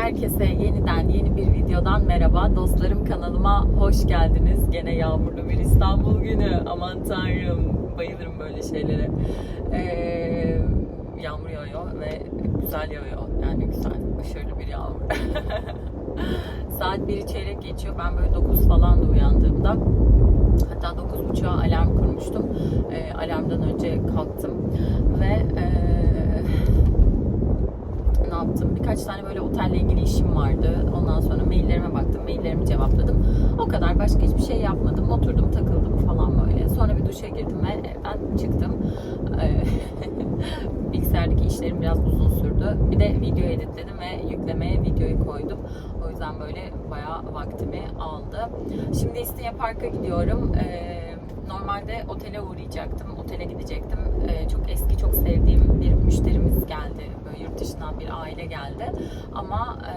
Herkese yeniden yeni bir videodan merhaba. Dostlarım kanalıma hoş geldiniz. Gene yağmurlu bir İstanbul günü. Aman tanrım. Bayılırım böyle şeylere. Ee, yağmur yağıyor ve güzel yağıyor. Yani güzel, başarılı bir yağmur. Saat 1 çeyrek geçiyor. Ben böyle 9 falan da uyandığımda hatta 9.30'a alarm kurmuştum. Ee, alarmdan önce kalktım ve ne yaptım? Birkaç tane böyle otelle ilgili işim vardı. Ondan sonra maillerime baktım, maillerimi cevapladım. O kadar başka hiçbir şey yapmadım. Oturdum, takıldım falan böyle. Sonra bir duşa girdim ve evden çıktım. Ee, Bilgisayardaki işlerim biraz uzun sürdü. Bir de video editledim ve yüklemeye videoyu koydum. O yüzden böyle bayağı vaktimi aldı. Şimdi İstinye Park'a gidiyorum. Ee, normalde otele uğrayacaktım. Otele gidecektim. Ee, çok eski, çok sevdiğim geldi. Böyle yurt dışından bir aile geldi. Ama e,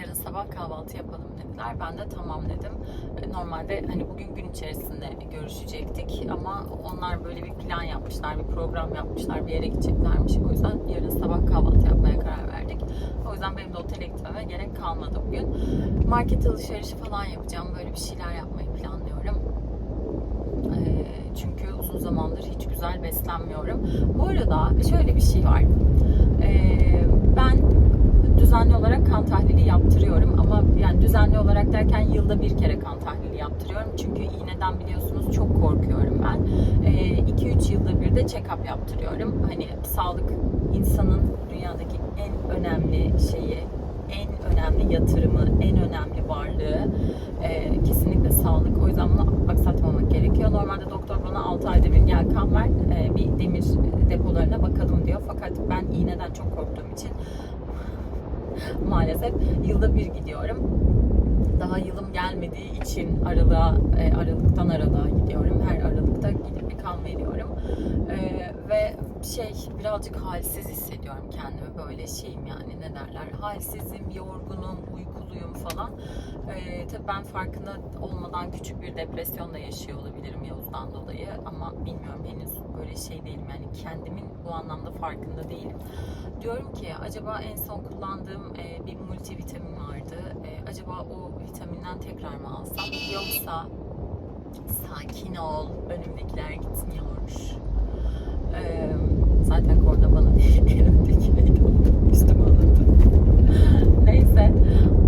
yarın sabah kahvaltı yapalım dediler. Ben de tamam dedim. E, Normalde hani bugün gün içerisinde görüşecektik ama onlar böyle bir plan yapmışlar, bir program yapmışlar, bir yere gideceklermiş. O yüzden yarın sabah kahvaltı yapmaya karar verdik. O yüzden benim de otele gitmeme gerek kalmadı bugün. Market alışverişi falan yapacağım. Böyle bir şeyler yapmayı Çünkü uzun zamandır hiç güzel beslenmiyorum. Bu arada şöyle bir şey var. E, Ben düzenli olarak kan tahlili yaptırıyorum ama yani düzenli olarak derken yılda bir kere kan tahlili yaptırıyorum. Çünkü iğneden biliyorsunuz çok korkuyorum ben. 2-3 yılda bir de check-up yaptırıyorum. Hani sağlık insanın dünyadaki en önemli şeyi, en önemli yatırımı, en önemli varlığı e, kesinlikle sağlık. O yüzden bunu aksatmamak gerekiyor. Normalde doktor bana 6 ayda bir gel kan ver, e, bir demir depolarına bakalım diyor. Fakat ben iğneden çok korktuğum için maalesef yılda bir gidiyorum. Daha yılım gelmediği için aralığa, e, aralıktan aralığa gidiyorum. Her aralıkta gidip bir kan veriyorum. E, ve şey birazcık halsiz hissediyorum kendimi böyle şeyim yani ne derler halsizim, yorgunum, uykuluyum falan. E, tabii ben farkında olmadan küçük bir depresyon da yaşıyor olabilirim Yavuz'dan dolayı ama bilmiyorum henüz böyle şey değilim yani kendimin bu anlamda farkında değilim. Diyorum ki acaba en son kullandığım e, bir multivitamin vardı. E, acaba o vitaminden tekrar mı alsam yoksa sakin ol önümdekiler gitsin yavaş. E, zaten korna bana değil en öndekiydi. Üstüme alındı. Neyse.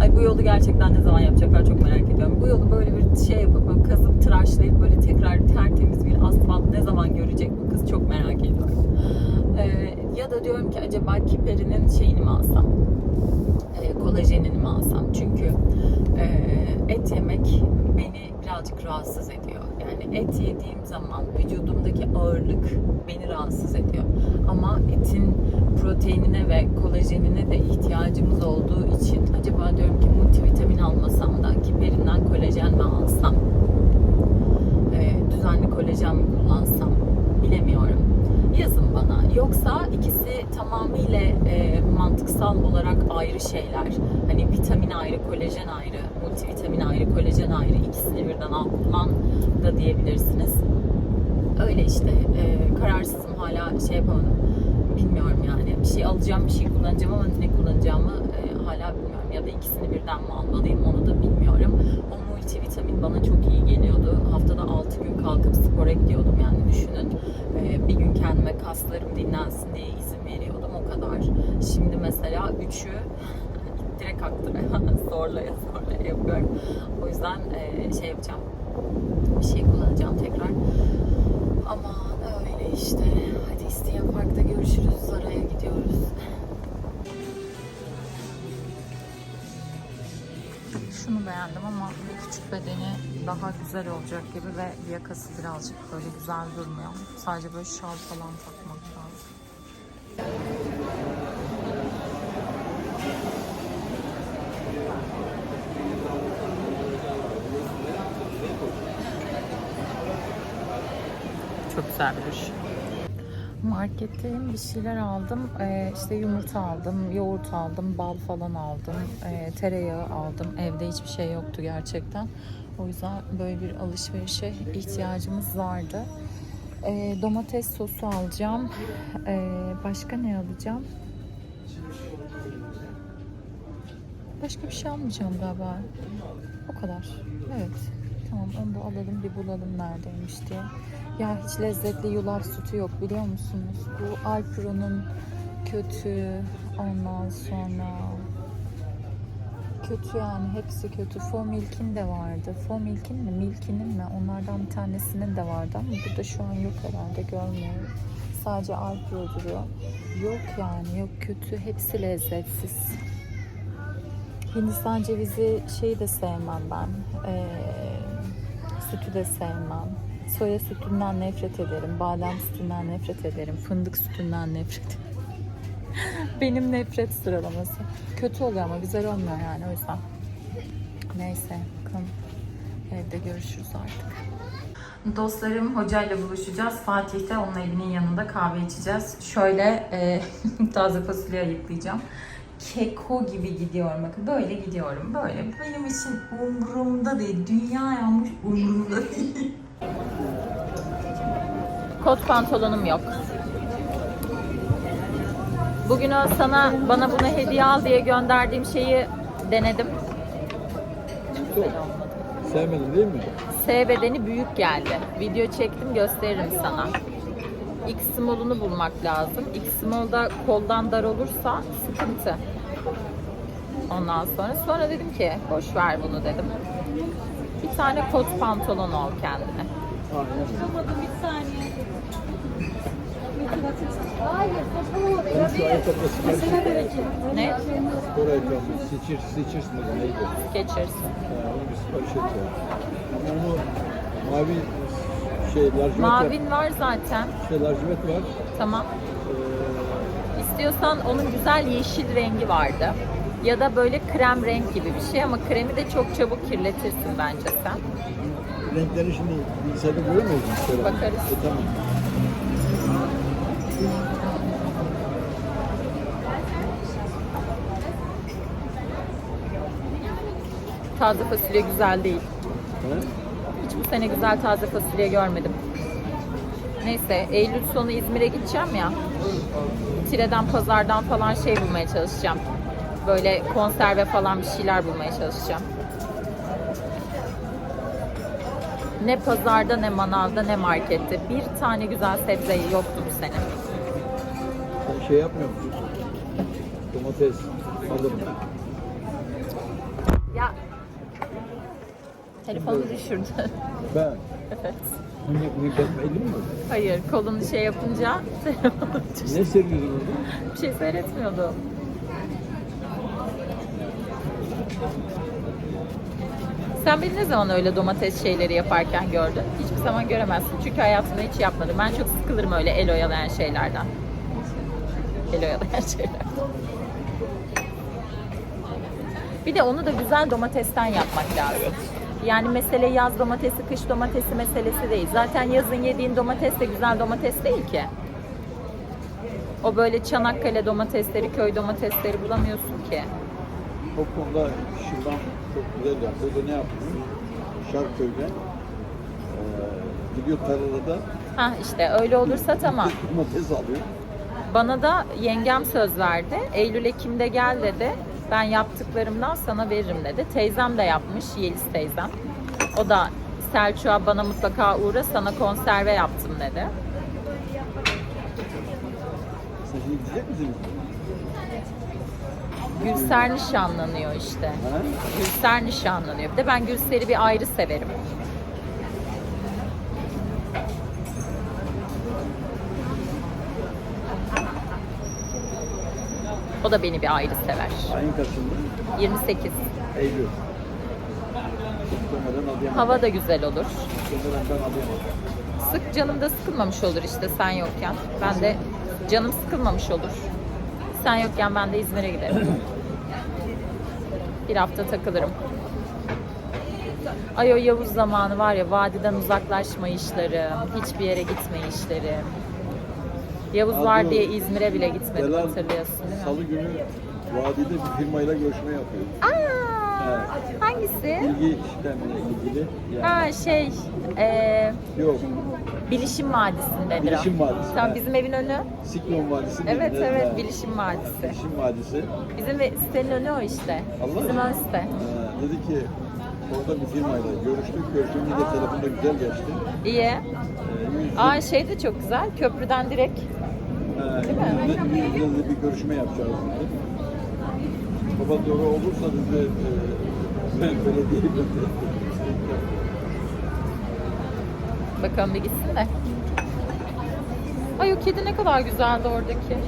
Ay bu yolu gerçekten ne zaman yapacaklar çok merak ediyorum. Bu yolu böyle bir şey yapıp böyle kazıp tıraşlayıp böyle tekrar tertemiz bir asfalt ne zaman görecek bu kız çok merak ediyorum. Ee, ya da diyorum ki acaba kiperinin şeyini mi alsam? Ee, kolajenini mi alsam? Çünkü e, et yemek beni birazcık rahatsız ediyor. Yani et yediğim zaman vücudumdaki ağırlık beni rahatsız ediyor. Ama etin proteinine ve kolajenine de ihtiyacımız olduğu için acaba diyorum ki multivitamin almasam da kiperinden kolajen mi alsam? Ee, düzenli kolajen mi kullansam? Bilemiyorum. Yazın bana. Yoksa ikisi tamamıyla e, mantıksal olarak ayrı şeyler. Hani vitamin ayrı, kolajen ayrı, multivitamin ayrı, kolajen ayrı. İkisini birden al kullan da diyebilirsiniz. Öyle işte. e, kararsızım hala şey yapamadım. Bilmiyorum yani. Bir şey alacağım, bir şey kullanacağım ama ne kullanacağımı e, hala bilmiyorum. Ya da ikisini birden mi almalıyım onu da bilmiyorum. Multivitamin bana çok iyi geliyordu. Haftada 6 gün kalkıp spora gidiyordum yani düşünün. E, bir gün kendime kaslarım dinlensin diye izin veriyordum o kadar. Şimdi mesela üçü ittire kaktıra zorlaya zorlaya yapıyorum. O yüzden e, şey yapacağım. Bir şey kullanacağım tekrar. Aman öyle işte. Hadi İstiya Park'ta görüşürüz. Zara'ya gidiyoruz. Şunu beğendim ama küçük bedeni daha güzel olacak gibi ve yakası birazcık böyle güzel durmuyor. Sadece böyle şal falan takmak lazım. Çok güzel bir duş. Marketten bir şeyler aldım. Ee, işte yumurta aldım, yoğurt aldım, bal falan aldım, ee, tereyağı aldım. Evde hiçbir şey yoktu gerçekten. O yüzden böyle bir alışverişe ihtiyacımız vardı. Ee, domates sosu alacağım. Ee, başka ne alacağım? Başka bir şey almayacağım galiba. O kadar. Evet. Tamam onu da alalım bir bulalım neredeymiş diye. Ya hiç lezzetli yulaf sütü yok biliyor musunuz? Bu Alpro'nun kötü. Ondan sonra kötü yani hepsi kötü. Fomilk'in de vardı. Fomilk'in mi? Milk'inin mi? Onlardan bir tanesinin de vardı ama burada şu an yok herhalde görmüyorum. Sadece Alpro duruyor. Yok yani yok kötü. Hepsi lezzetsiz. Hindistan cevizi şeyi de sevmem ben. Ee, sütü de sevmem. Soya sütünden nefret ederim. Badem sütünden nefret ederim. Fındık sütünden nefret. Benim nefret sıralaması. Kötü oluyor ama güzel olmuyor yani o yüzden. Neyse bakalım. Evde görüşürüz artık. Dostlarım hocayla buluşacağız. Fatih'te onun evinin yanında kahve içeceğiz. Şöyle e, taze fasulye ayıklayacağım. Keko gibi gidiyorum. Bakın böyle gidiyorum. Böyle. Benim için umurumda değil. Dünya yanmış umurumda değil. Kot pantolonum yok. Bugün o sana bana bunu hediye al diye gönderdiğim şeyi denedim. Sevmedin değil mi? S bedeni büyük geldi. Video çektim gösteririm sana. X small'unu bulmak lazım. X small'da koldan dar olursa sıkıntı. Ondan sonra sonra dedim ki boş ver bunu dedim. Bir tane kot pantolon al kendine. Ben şu ayakkabıda sipariş ettim. Ne? Spor ayakkabı. Seçir, seçirs mi? Neydi? Geçirsin. Ha, onu bir sipariş edeceğim. Ama onu mavi şey, lacivert. Mavin var zaten. İşte lacivert var. Tamam. Ee, İstiyorsan onun güzel yeşil rengi vardı. Ya da böyle krem renk gibi bir şey ama kremi de çok çabuk kirletirsin bence sen. renkleri şimdi bilgisayarda görüyor muyuz? Şöyle. Bakarız. E, tamam. Taze fasulye güzel değil. Ha? Hiç bu sene güzel taze fasulye görmedim. Neyse Eylül sonu İzmir'e gideceğim ya. Tire'den pazardan falan şey bulmaya çalışacağım. Böyle konserve falan bir şeyler bulmaya çalışacağım. Ne pazarda ne manavda ne markette bir tane güzel sebze yoktu bu sene. Sen şey yapmıyor musun? Domates alırım. Ya telefonu düşürdü. Ben. evet. Ben elim mi? Hayır kolunu şey yapınca telefonu düşürdü. Ne orada? Bir şey seyretmiyordu. Sen beni ne zaman öyle domates şeyleri yaparken gördün? Hiçbir zaman göremezsin. Çünkü hayatımda hiç yapmadım. Ben çok sıkılırım öyle el oyalayan şeylerden. El oyalayan şeylerden. Bir de onu da güzel domatesten yapmak lazım. Yani mesele yaz domatesi, kış domatesi meselesi değil. Zaten yazın yediğin domates de güzel domates değil ki. O böyle Çanakkale domatesleri, köy domatesleri bulamıyorsun ki. O konuda şuradan çok güzel yaptı. O da ne yaptı? Şarköy'de eee gidiyor tarlada Ha işte öyle olursa tamam. domates alıyor. Bana da yengem söz verdi. Eylül Ekim'de gel dedi. Ben yaptıklarımdan sana veririm dedi. Teyzem de yapmış, Yeliz teyzem. O da Selçuk'a bana mutlaka uğra sana konserve yaptım dedi. Sen şimdi gidecek misin? Gülser nişanlanıyor işte. Gülser nişanlanıyor. Bir de ben Gülser'i bir ayrı severim. O da beni bir ayrı sever. Ayın kaçında? 28. Eylül. Hava da güzel olur. Sık canım da sıkılmamış olur işte sen yokken. Ben de canım sıkılmamış olur. Sen yokken ben de İzmir'e giderim. Bir hafta takılırım. Ay o Yavuz zamanı var ya vadiden uzaklaşma işlerim, hiçbir yere gitme işlerim. Yavuz var Abi, diye İzmir'e bile gitmedim hatırlıyorsun değil mi? Salı günü vadide bir firmayla görüşme yapıyor. Aa, Evet. Hangisi? Bilgi sistemine ilgili. Yani. Ha şey, e, Yok. Bilişim Vadisi'ndedir o. Bilişim Vadisi, Tamam bizim evin önü. Siklon Vadisi. Evet evet Evet. Bilişim Vadisi. Bilişim Vadisi. Bizim ve- sitenin önü o işte. Allah bizim ön site. Ee, dedi ki orada bir firmayla görüştük. Görüştüğümüzde de telefonda güzel geçti. İyi. Ee, Aa şey de çok güzel. Köprüden direkt. Ee, Değil mi? yüz yüze- yüz yüze de bir görüşme yapacağız dedi. Baba doğru olursa dedi e, Bakalım bir gitsin de. Ay o kedi ne kadar güzeldi oradaki.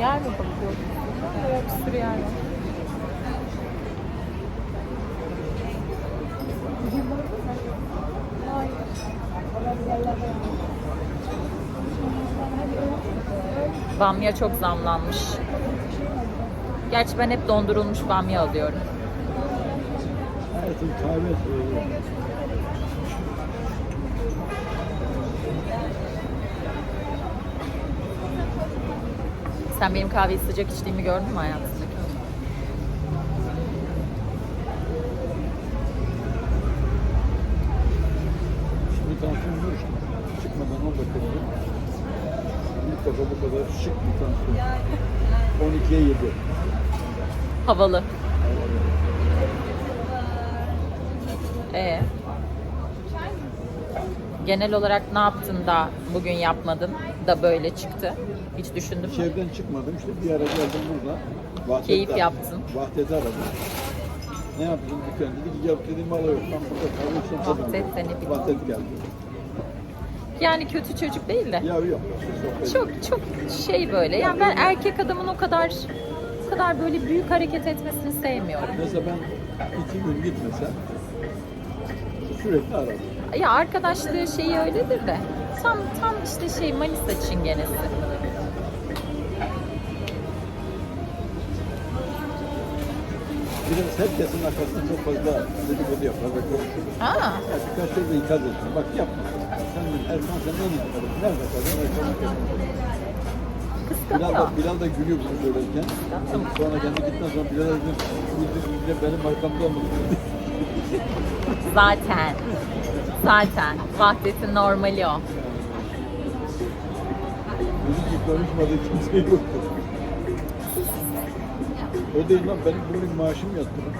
Yer mi bakıyor? Evet, bir sürü yer var. Bamya çok zamlanmış. Gerçi ben hep dondurulmuş bamya alıyorum. Hayatım kahve. Sen benim kahveyi sıcak içtiğimi gördün mü hayatındaki? Şimdi tansiyon var işte. Çıkmadan 10 dakika önce. İlk defa bu kadar şık bir tansiyon. 12'ye 7. Havalı. Ee, genel olarak ne yaptın da bugün yapmadın da böyle çıktı? Hiç düşündün mü? evden çıkmadım işte bir ara geldim burada. Vahdet'i Keyif yaptın. Vahdet'i aradım. Ne yaptın dükkan dedi ki gel dedim valla yok ben burada tabii. Vahdet de ne bileyim. Vahdet geldi. Yani kötü çocuk değil de. Ya yok. Çok çok şey böyle. Yani ben erkek adamın o kadar o kadar böyle büyük hareket etmesini sevmiyorum. Mesela ben iki gün gitmesem sürekli aradım. Ya arkadaşlığı şeyi öyledir de. Tam tam işte şey Manisa çingenesi. Biraz herkesin arkasında çok fazla dedikodu yapar ve konuşur. Aa, Ya birkaç kez de ikaz ettim. Bak yapma. Sen Erkan senden ne yapalım? Nerede kazan? Erkan'ın kazanır. Bilal da, Bilal da gülüyor bunu söylerken. Sonra kendi gittikten sonra Bilal dedim, yüzü benim arkamda olmasın. Zaten. Zaten. Vahdetin normali o. Dedi ki konuşmadığı kimse yoktu. O değil lan benim bugün maaşım yattı lan.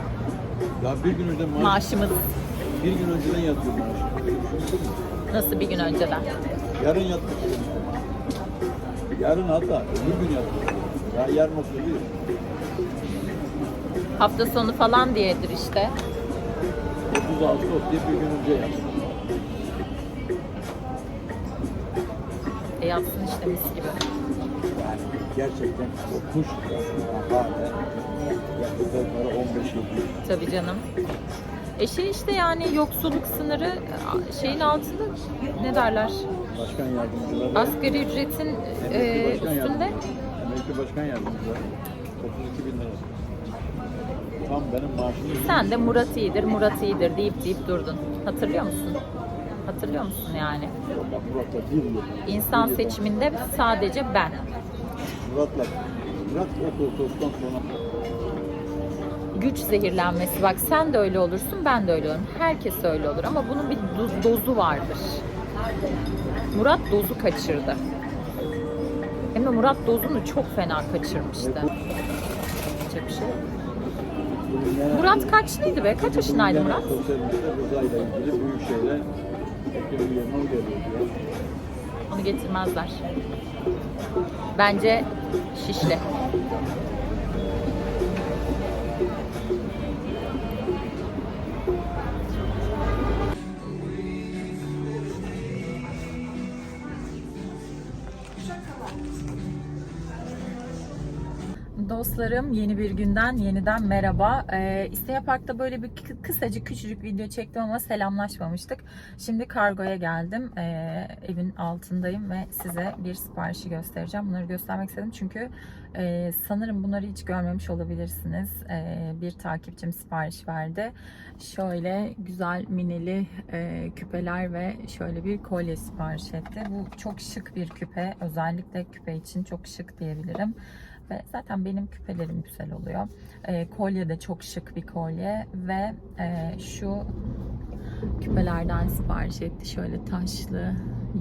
Ya bir gün önce maaş, Maaşımız bir gün önceden yatıyor maaşım. Nasıl bir gün önceden? Yarın yatmış. Yarın hatta öbür gün yatmış. Ya yarın değil. Hafta sonu falan diyedir işte. 30 Ağustos diye bir gün önce yattı. E yatsın işte mis gibi. Yani gerçekten korkunç. Hala yakıtları 15 yıl. Tabii canım. E şey işte yani yoksulluk sınırı şeyin altında ne derler? Başkan yardımcıları. Asgari ücretin e, üstünde yardımcısı. Emekli başkan yardımcıları. 32 bin lira. Tam benim maaşım. sen de Murat iyidir, Murat iyidir deyip deyip durdun. Hatırlıyor musun? Hatırlıyor musun yani? İnsan seçiminde sadece ben. Murat'la. Murat o koltuktan sonra Güç zehirlenmesi. Bak sen de öyle olursun, ben de öyle olurum. Herkes öyle olur ama bunun bir do- dozu vardır. Murat dozu kaçırdı. Hem de Murat dozunu çok fena kaçırmıştı. Yapacak bir şey yok. Murat kaçlıydı be? Kaç yaşındaydı Murat? Sosyal. Onu getirmezler. Bence şişli. Dostlarım. Yeni bir günden yeniden merhaba. Ee, İsteye Park'ta böyle bir kı- kısacık küçücük video çektim ama selamlaşmamıştık. Şimdi kargoya geldim. Ee, evin altındayım ve size bir siparişi göstereceğim. Bunları göstermek istedim çünkü e, sanırım bunları hiç görmemiş olabilirsiniz. Ee, bir takipçim sipariş verdi. Şöyle güzel mineli e, küpeler ve şöyle bir kolye sipariş etti. Bu çok şık bir küpe. Özellikle küpe için çok şık diyebilirim. Ve zaten benim küpelerim güzel oluyor. E, kolye de çok şık bir kolye ve e, şu küpelerden sipariş etti. Şöyle taşlı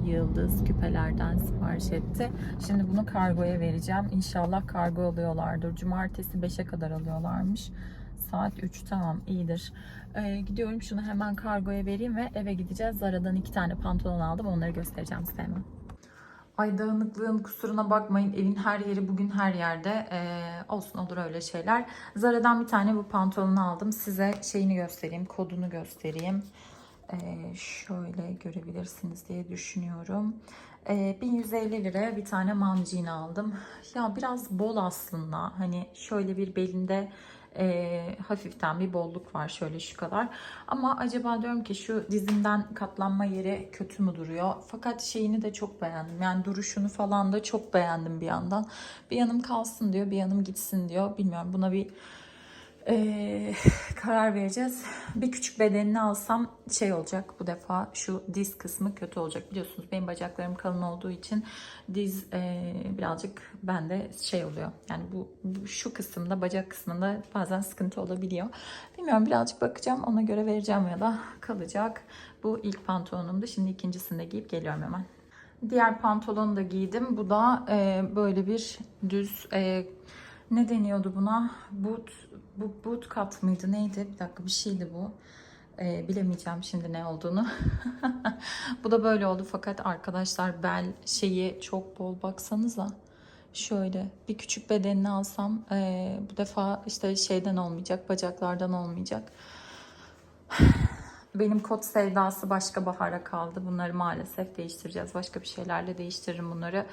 yıldız küpelerden sipariş etti. Şimdi bunu kargoya vereceğim. İnşallah kargo alıyorlardır. Cumartesi 5'e kadar alıyorlarmış. Saat 3 tamam iyidir. Ee, gidiyorum şunu hemen kargoya vereyim ve eve gideceğiz. Zara'dan iki tane pantolon aldım. Onları göstereceğim size hemen. Ay dağınıklığın kusuruna bakmayın. Evin her yeri bugün her yerde. Ee, olsun olur öyle şeyler. Zara'dan bir tane bu pantolonu aldım. Size şeyini göstereyim. Kodunu göstereyim. Ee, şöyle görebilirsiniz diye düşünüyorum. Ee, 1150 liraya bir tane mancini aldım. Ya biraz bol aslında. Hani şöyle bir belinde e, hafiften bir bolluk var şöyle şu kadar. Ama acaba diyorum ki şu dizimden katlanma yeri kötü mü duruyor? Fakat şeyini de çok beğendim. Yani duruşunu falan da çok beğendim bir yandan. Bir yanım kalsın diyor, bir yanım gitsin diyor. Bilmiyorum buna bir e, karar vereceğiz. Bir küçük bedenini alsam şey olacak bu defa şu diz kısmı kötü olacak. Biliyorsunuz benim bacaklarım kalın olduğu için diz e, birazcık bende şey oluyor. Yani bu, bu şu kısımda bacak kısmında bazen sıkıntı olabiliyor. Bilmiyorum birazcık bakacağım ona göre vereceğim ya da kalacak. Bu ilk pantolonumdu. Şimdi ikincisini de giyip geliyorum hemen. Diğer pantolonu da giydim. Bu da e, böyle bir düz e, ne deniyordu buna? Boot, bu boot cut mıydı neydi? Bir dakika bir şeydi bu. Ee, bilemeyeceğim şimdi ne olduğunu. bu da böyle oldu fakat arkadaşlar bel şeyi çok bol baksanıza. Şöyle bir küçük bedenini alsam ee, bu defa işte şeyden olmayacak bacaklardan olmayacak. Benim kot sevdası başka bahara kaldı. Bunları maalesef değiştireceğiz. Başka bir şeylerle değiştiririm bunları.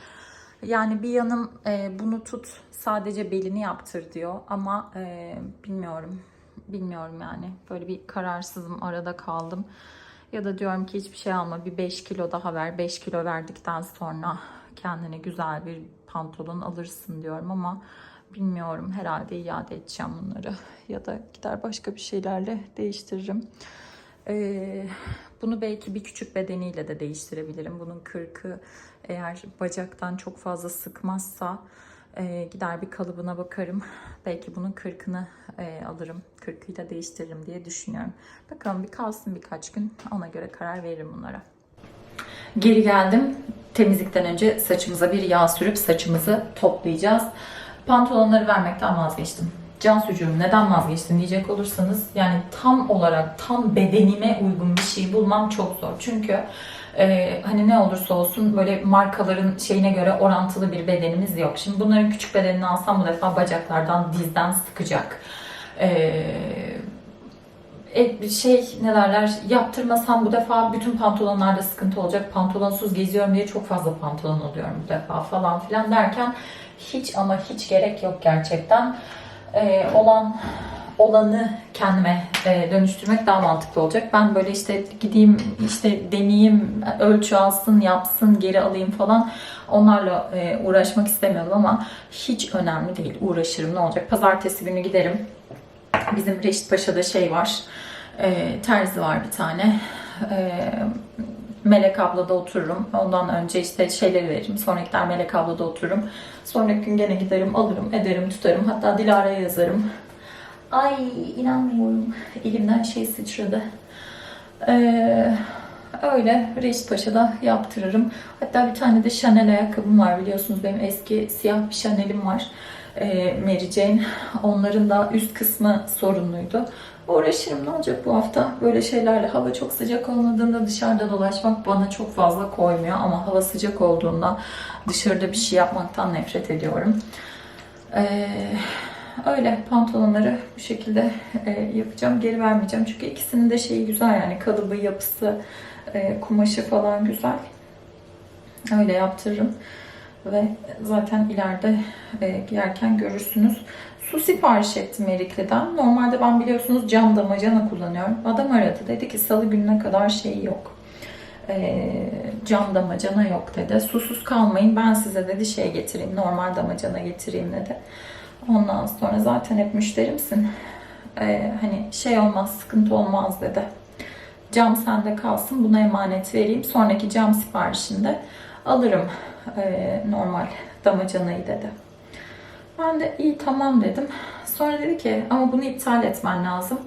Yani bir yanım e, bunu tut sadece belini yaptır diyor ama e, bilmiyorum. Bilmiyorum yani. Böyle bir kararsızım arada kaldım. Ya da diyorum ki hiçbir şey alma bir 5 kilo daha ver. 5 kilo verdikten sonra kendine güzel bir pantolon alırsın diyorum ama bilmiyorum. Herhalde iade edeceğim bunları. Ya da gider başka bir şeylerle değiştiririm. Ee, bunu belki bir küçük bedeniyle de değiştirebilirim. Bunun kırkı eğer bacaktan çok fazla sıkmazsa e, gider bir kalıbına bakarım. Belki bunun kırkını e, alırım. Kırkıyla değiştiririm diye düşünüyorum. Bakalım bir kalsın birkaç gün. Ona göre karar veririm bunlara. Geri geldim. Temizlikten önce saçımıza bir yağ sürüp saçımızı toplayacağız. Pantolonları vermekten vazgeçtim. Can sucuğum neden vazgeçtim diyecek olursanız yani tam olarak tam bedenime uygun bir şey bulmam çok zor. Çünkü e, hani ne olursa olsun böyle markaların şeyine göre orantılı bir bedenimiz yok. Şimdi bunların küçük bedenini alsam bu defa bacaklardan dizden sıkacak. Eee e, şey ne derler yaptırmasam bu defa bütün pantolonlarda sıkıntı olacak. Pantolonsuz geziyorum diye çok fazla pantolon alıyorum bu defa falan filan derken hiç ama hiç gerek yok gerçekten. Ee, olan olanı kendime e, dönüştürmek daha mantıklı olacak. Ben böyle işte gideyim işte deneyeyim, ölçü alsın, yapsın, geri alayım falan onlarla e, uğraşmak istemiyordum ama hiç önemli değil. Uğraşırım ne olacak? Pazartesi günü giderim. Bizim Reşit Paşa'da şey var. E, terzi var bir tane. E, Melek ablada otururum. Ondan önce işte şeyleri veririm. Sonra gider Melek ablada otururum. Sonraki gün gene giderim, alırım, ederim, tutarım. Hatta Dilara'ya yazarım. Ay inanmıyorum. Elimden şey sıçradı. Ee, öyle Reşit Paşa'da yaptırırım. Hatta bir tane de Chanel ayakkabım var biliyorsunuz. Benim eski siyah bir Chanel'im var. Ee, Mary Jane. Onların da üst kısmı sorunluydu. Uğraşırım ne olacak bu hafta böyle şeylerle. Hava çok sıcak olmadığında dışarıda dolaşmak bana çok fazla koymuyor. Ama hava sıcak olduğunda dışarıda bir şey yapmaktan nefret ediyorum. Ee, öyle pantolonları bu şekilde e, yapacağım. Geri vermeyeceğim. Çünkü ikisinin de şeyi güzel yani kalıbı, yapısı, e, kumaşı falan güzel. Öyle yaptırırım. Ve zaten ileride e, yerken görürsünüz. Su sipariş ettim Erikli'den. Normalde ben biliyorsunuz cam damacana kullanıyorum. Adam aradı. Dedi ki salı gününe kadar şey yok. E, cam damacana yok dedi. Susuz kalmayın. Ben size dedi şey getireyim. Normal damacana getireyim dedi. Ondan sonra zaten hep müşterimsin. E, hani şey olmaz, sıkıntı olmaz dedi. Cam sende kalsın. Buna emanet vereyim. Sonraki cam siparişinde alırım e, normal damacanayı dedi. Ben de iyi tamam dedim. Sonra dedi ki ama bunu iptal etmen lazım.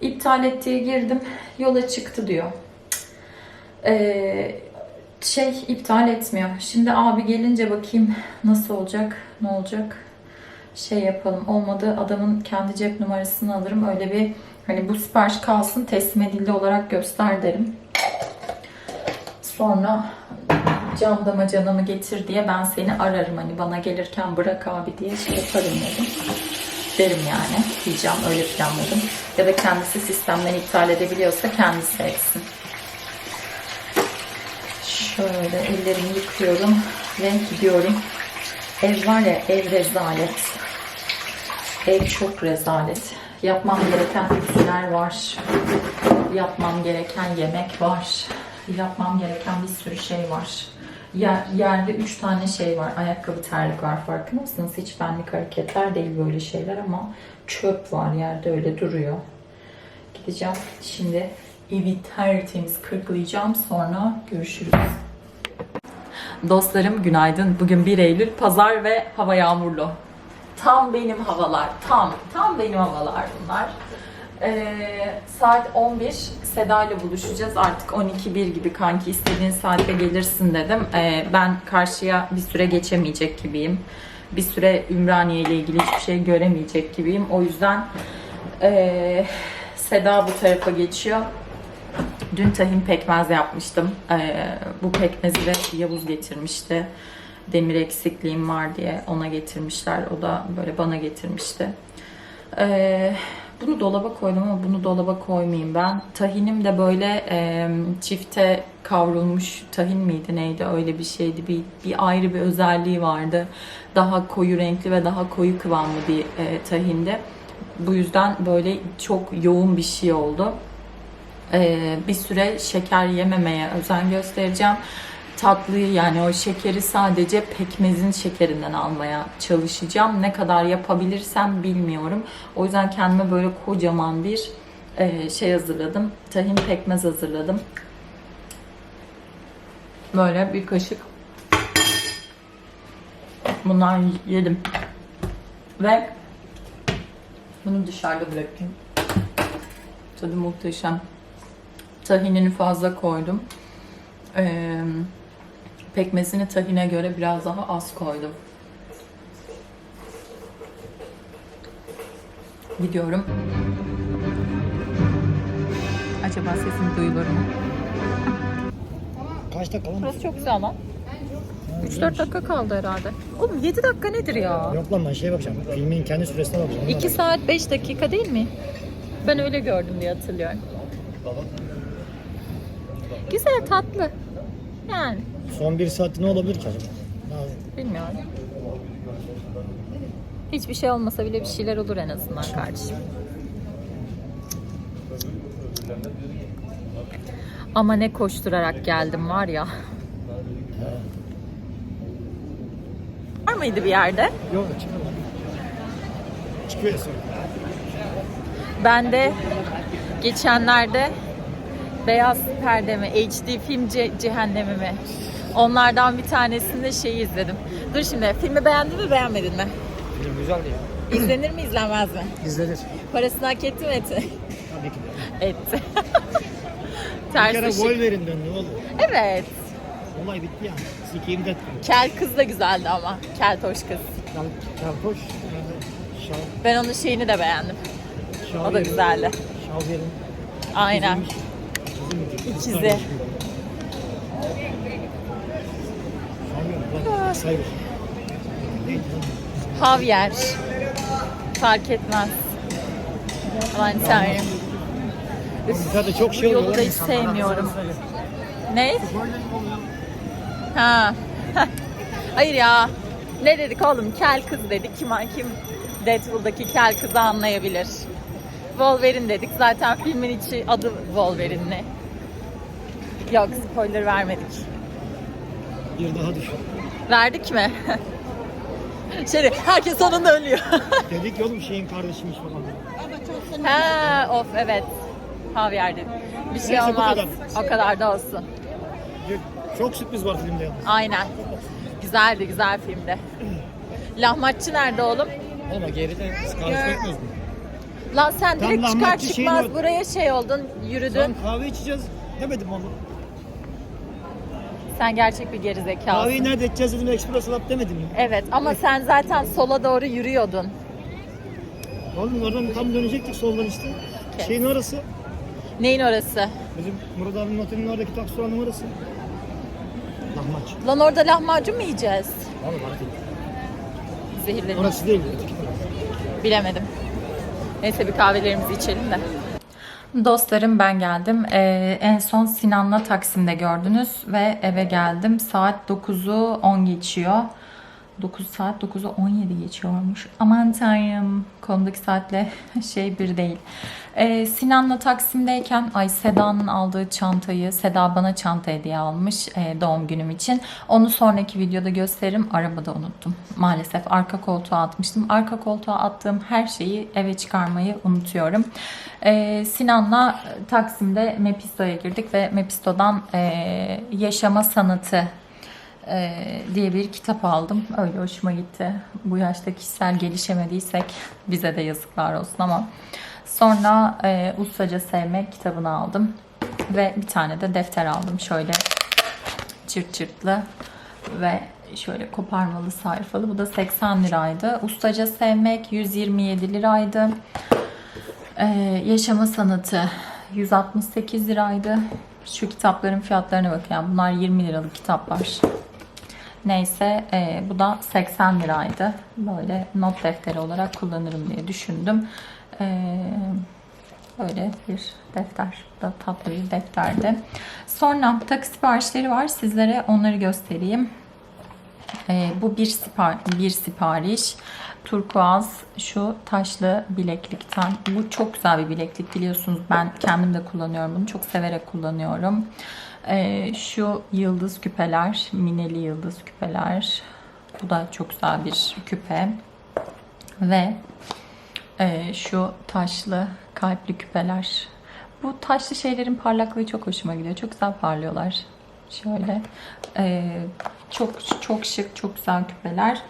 İptal ettiği girdim. Yola çıktı diyor. Ee, şey iptal etmiyor. Şimdi abi gelince bakayım nasıl olacak, ne olacak. Şey yapalım. Olmadı adamın kendi cep numarasını alırım. Öyle bir hani bu sipariş kalsın teslim edildi olarak göster derim. Sonra cam damacanamı getir diye ben seni ararım. Hani bana gelirken bırak abi diye şey yaparım dedim. Derim yani. Diyeceğim öyle planladım. Ya da kendisi sistemden iptal edebiliyorsa kendisi etsin. Şöyle ellerimi yıkıyorum ve gidiyorum. Ev var ya ev rezalet. Ev çok rezalet. Yapmam gereken ütüler var. Yapmam gereken yemek var. Yapmam gereken bir sürü şey var. Yer, yerde üç tane şey var. Ayakkabı terlik var farkında mısınız? Hiç benlik hareketler değil böyle şeyler ama çöp var yerde öyle duruyor. Gideceğim şimdi evi tertemiz kırklayacağım sonra görüşürüz. Dostlarım günaydın. Bugün 1 Eylül pazar ve hava yağmurlu. Tam benim havalar. Tam. Tam benim havalar bunlar. Ee, saat 11 Seda ile buluşacağız. Artık 12-1 gibi kanki istediğin saatte gelirsin dedim. Ee, ben karşıya bir süre geçemeyecek gibiyim. Bir süre Ümraniye ile ilgili hiçbir şey göremeyecek gibiyim. O yüzden ee, Seda bu tarafa geçiyor. Dün tahin pekmez yapmıştım. Ee, bu pekmezi de Yavuz getirmişti. Demir eksikliğim var diye ona getirmişler. O da böyle bana getirmişti. Ee, bunu dolaba koydum ama bunu dolaba koymayayım ben. Tahinim de böyle e, çifte kavrulmuş tahin miydi neydi öyle bir şeydi. Bir, bir ayrı bir özelliği vardı. Daha koyu renkli ve daha koyu kıvamlı bir e, tahindi. Bu yüzden böyle çok yoğun bir şey oldu. Ee, bir süre şeker yememeye özen göstereceğim. Tatlıyı yani o şekeri sadece pekmezin şekerinden almaya çalışacağım. Ne kadar yapabilirsem bilmiyorum. O yüzden kendime böyle kocaman bir e, şey hazırladım. Tahin pekmez hazırladım. Böyle bir kaşık bunlar yedim. Ve bunu dışarıda bırakayım. Tadı muhteşem. Tahinini fazla koydum. Ee, pekmezini tahine göre biraz daha az koydum. Gidiyorum. Acaba sesim duyulur mu? Kaç dakika lan? Burası çok güzel lan. 3-4 dakika kaldı herhalde. Oğlum 7 dakika nedir ya? Yok lan ben şeye bakacağım. Filmin kendi süresine bakacağım. 2 saat 5 dakika değil mi? Ben öyle gördüm diye hatırlıyorum. Güzel tatlı. Yani Son bir saatte ne olabilir ki acaba? bilmiyorum. Hiçbir şey olmasa bile bir şeyler olur en azından kardeşim. Ama ne koşturarak geldim var ya. Var mıydı bir yerde? Yok çıkıyor. Çıkıyor ya sonra. Ben de geçenlerde Beyaz Perde mi, HD Film Ce- Cehennemi mi? Onlardan bir tanesinde şeyi izledim. Dur şimdi filmi beğendin mi beğenmedin mi? Film güzeldi ya. İzlenir mi izlenmez mi? İzlenir. Parasını hak etti mi etti? Tabii ki de. Etti. Bir kere Ters. Wolverine döndü oğlum. Evet. Olay bitti yani. Sikeyim de. Kel kız da güzeldi ama. Kel toş kız. Keltoş. Şal. Ben onun şeyini de beğendim. Şal O da güzeldi. Şalver'in Aynen. İkizi. İkizi. Lan? Javier. Fark etmez. Aman tanrım. Zaten çok şey yolu oluyor da lan hiç sevmiyorum. Ne? Ha. Hayır ya. Ne dedik oğlum? Kel kız dedik. Kim kim Deadpool'daki kel kızı anlayabilir. Wolverine dedik. Zaten filmin içi adı Wolverine'li. Yok spoiler vermedik. Bir daha düşün. Verdik mi? Şey, herkes sonunda ölüyor. Dedik ya oğlum şeyin kardeşiymiş falan. ha, of evet. Javier dedim. Bir şey Neyse, bu olmaz. kadar. O kadar da olsun. Çok sürpriz var filmde yalnız. Aynen. Güzeldi, güzel filmdi. Lahmacun nerede oğlum? Ama geride kahve etmez mi? Lan sen Tam direkt çıkar şeyin çıkmaz orada. buraya şey oldun, yürüdün. Lan kahve içeceğiz demedim oğlum. Sen gerçek bir gerizekalısın. Kahveyi nerede içeceğiz dedim Express Lab demedim mi? Evet ama sen zaten sola doğru yürüyordun. Oğlum oradan tam dönecektik soldan işte. Kes. Şeyin orası. Neyin orası? Bizim Murat abinin otelinin oradaki taksi durağının orası. Lahmaç. Lan orada lahmacun mu yiyeceğiz? Oğlum artık. Zehirlerim. Orası değil. öteki taraf. Bilemedim. Neyse bir kahvelerimizi içelim de. Dostlarım ben geldim. Ee, en son Sinan'la Taksim'de gördünüz ve eve geldim. Saat 9'u 10 geçiyor. 9 saat 9'u 17 geçiyormuş. Aman tanrım. Kolumdaki saatle şey bir değil. Ee, Sinan'la Taksim'deyken ay Seda'nın aldığı çantayı Seda bana çanta hediye almış e, doğum günüm için. Onu sonraki videoda gösteririm. Arabada unuttum. Maalesef arka koltuğa atmıştım. Arka koltuğa attığım her şeyi eve çıkarmayı unutuyorum. Ee, Sinan'la Taksim'de Mepisto'ya girdik ve Mepisto'dan e, yaşama sanatı e, diye bir kitap aldım. Öyle hoşuma gitti. Bu yaşta kişisel gelişemediysek bize de yazıklar olsun ama sonra e, Ustaca Sevmek kitabını aldım ve bir tane de defter aldım. Şöyle çırt çırtlı ve şöyle koparmalı sayfalı. Bu da 80 liraydı. Ustaca Sevmek 127 liraydı. Ee, yaşama sanatı 168 liraydı. Şu kitapların fiyatlarına bakın. Yani bunlar 20 liralık kitaplar. Neyse e, bu da 80 liraydı. Böyle not defteri olarak kullanırım diye düşündüm. Ee, böyle bir defter. Bu da tatlı bir defterdi. Sonra takı siparişleri var. Sizlere onları göstereyim. Ee, bu bir, sipar bir sipariş. Turkuaz şu taşlı bileklikten. Bu çok güzel bir bileklik biliyorsunuz. Ben kendim de kullanıyorum bunu. Çok severek kullanıyorum. Ee, şu yıldız küpeler. Mineli yıldız küpeler. Bu da çok güzel bir küpe. Ve e, şu taşlı kalpli küpeler. Bu taşlı şeylerin parlaklığı çok hoşuma gidiyor. Çok güzel parlıyorlar. Şöyle. Ee, çok çok şık, çok güzel küpeler.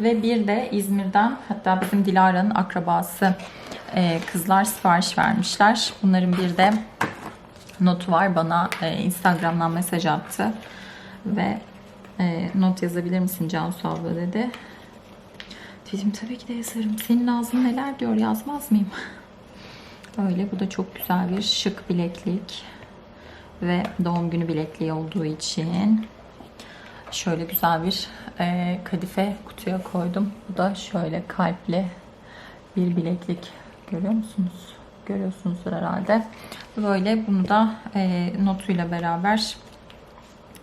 Ve bir de İzmir'den hatta bizim Dilara'nın akrabası e, kızlar sipariş vermişler. Bunların bir de notu var. Bana e, Instagram'dan mesaj attı. Ve e, not yazabilir misin Cansu abla dedi. Dedim tabii ki de yazarım. Senin ağzın neler diyor yazmaz mıyım? Öyle bu da çok güzel bir şık bileklik. Ve doğum günü bilekliği olduğu için şöyle güzel bir e, kadife kutuya koydum. Bu da şöyle kalpli bir bileklik. Görüyor musunuz? Görüyorsunuzdur herhalde. Böyle bunu da e, notuyla beraber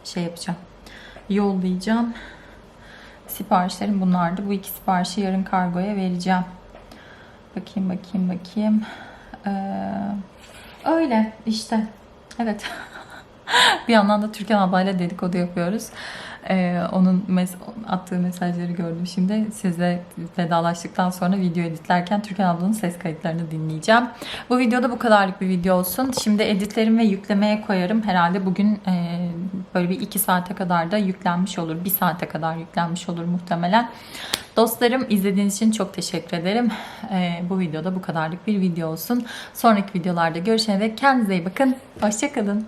şey yapacağım. Yollayacağım. Siparişlerim bunlardı. Bu iki siparişi yarın kargoya vereceğim. Bakayım bakayım bakayım. Ee, öyle işte. Evet. bir yandan da Türkan ablayla dedikodu yapıyoruz. Ee, onun mes- attığı mesajları gördüm şimdi. Sizle vedalaştıktan sonra video editlerken Türkan ablanın ses kayıtlarını dinleyeceğim. Bu videoda bu kadarlık bir video olsun. Şimdi editlerim ve yüklemeye koyarım. Herhalde bugün e, böyle bir iki saate kadar da yüklenmiş olur. Bir saate kadar yüklenmiş olur muhtemelen. Dostlarım izlediğiniz için çok teşekkür ederim. Ee, bu videoda bu kadarlık bir video olsun. Sonraki videolarda görüşene dek kendinize iyi bakın. Hoşçakalın.